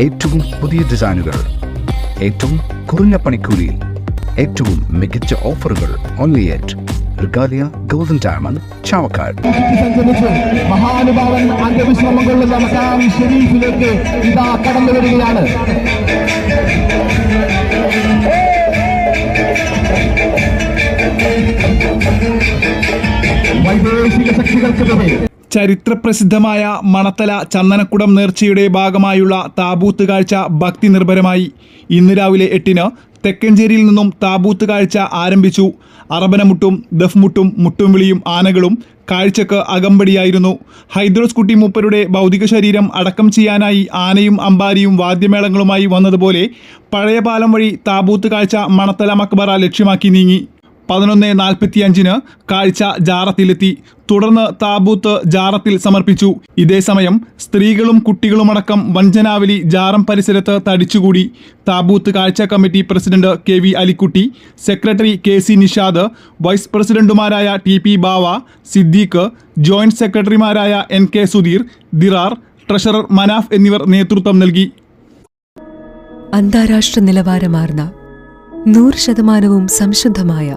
ഏറ്റവും പുതിയ ഡിസൈനുകൾ ഏറ്റവും കുറഞ്ഞ പണിക്കൂലിയിൽ ഏറ്റവും മികച്ച ഓഫറുകൾ only at Regalia golden diamond Chavakkad. മഹാനുഭാവൻ അന്ത്യവിശ്രമം കൊള്ളുന്ന മക്കാം ഷെരീഫിലേക്ക് ഇതാ കടന്നു വരികയാണ്. വൈദേശിക ശക്തികൾക്കെതിരെ ചരിത്രപ്രസിദ്ധമായ മണത്തല ചന്ദനക്കുടം നേർച്ചയുടെ ഭാഗമായുള്ള താബൂത്ത് കാഴ്ച ഭക്തി നിർഭരമായി. ഇന്ന് രാവിലെ എട്ടിന് തെക്കഞ്ചേരിയിൽ നിന്നും താബൂത്ത് കാഴ്ച ആരംഭിച്ചു. അറബനമുട്ടും ദഫ്മുട്ടും മുട്ടുംവിളിയും ആനകളും കാഴ്ചക്ക് അകമ്പടിയായിരുന്നു. ഹൈദ്രോസ് കുട്ടി മൂപ്പരുടെ ഭൗതിക ശരീരം അടക്കം ചെയ്യാനായി ആനയും അമ്പാരിയും വാദ്യമേളങ്ങളുമായി വന്നതുപോലെ പഴയ പാലം വഴി താബൂത്ത് കാഴ്ച മണത്തല മക്ബറ ലക്ഷ്യമാക്കി നീങ്ങി. പതിനൊന്ന് നാൽപ്പത്തിയഞ്ചിന് കാഴ്ച ജാറത്തിലെത്തി. തുടർന്ന് താബൂത്ത് ജാറത്തിൽ സമർപ്പിച്ചു. ഇതേസമയം സ്ത്രീകളും കുട്ടികളുമടക്കം വഞ്ചനാവലി ജാറം പരിസരത്ത് തടിച്ചുകൂടി. താബൂത്ത് കാഴ്ച committee president K V Alikutty secretary K C Nishad vice പ്രസിഡന്റുമാരായ T P Bava Siddique joint സെക്രട്ടറിമാരായ N K Sudheer Dirar treasurer Manaf എന്നിവർ നേതൃത്വം നൽകി. അന്താരാഷ്ട്ര നിലവാരമാർന്ന നൂറ് ശതമാനവും സംശുദ്ധമായ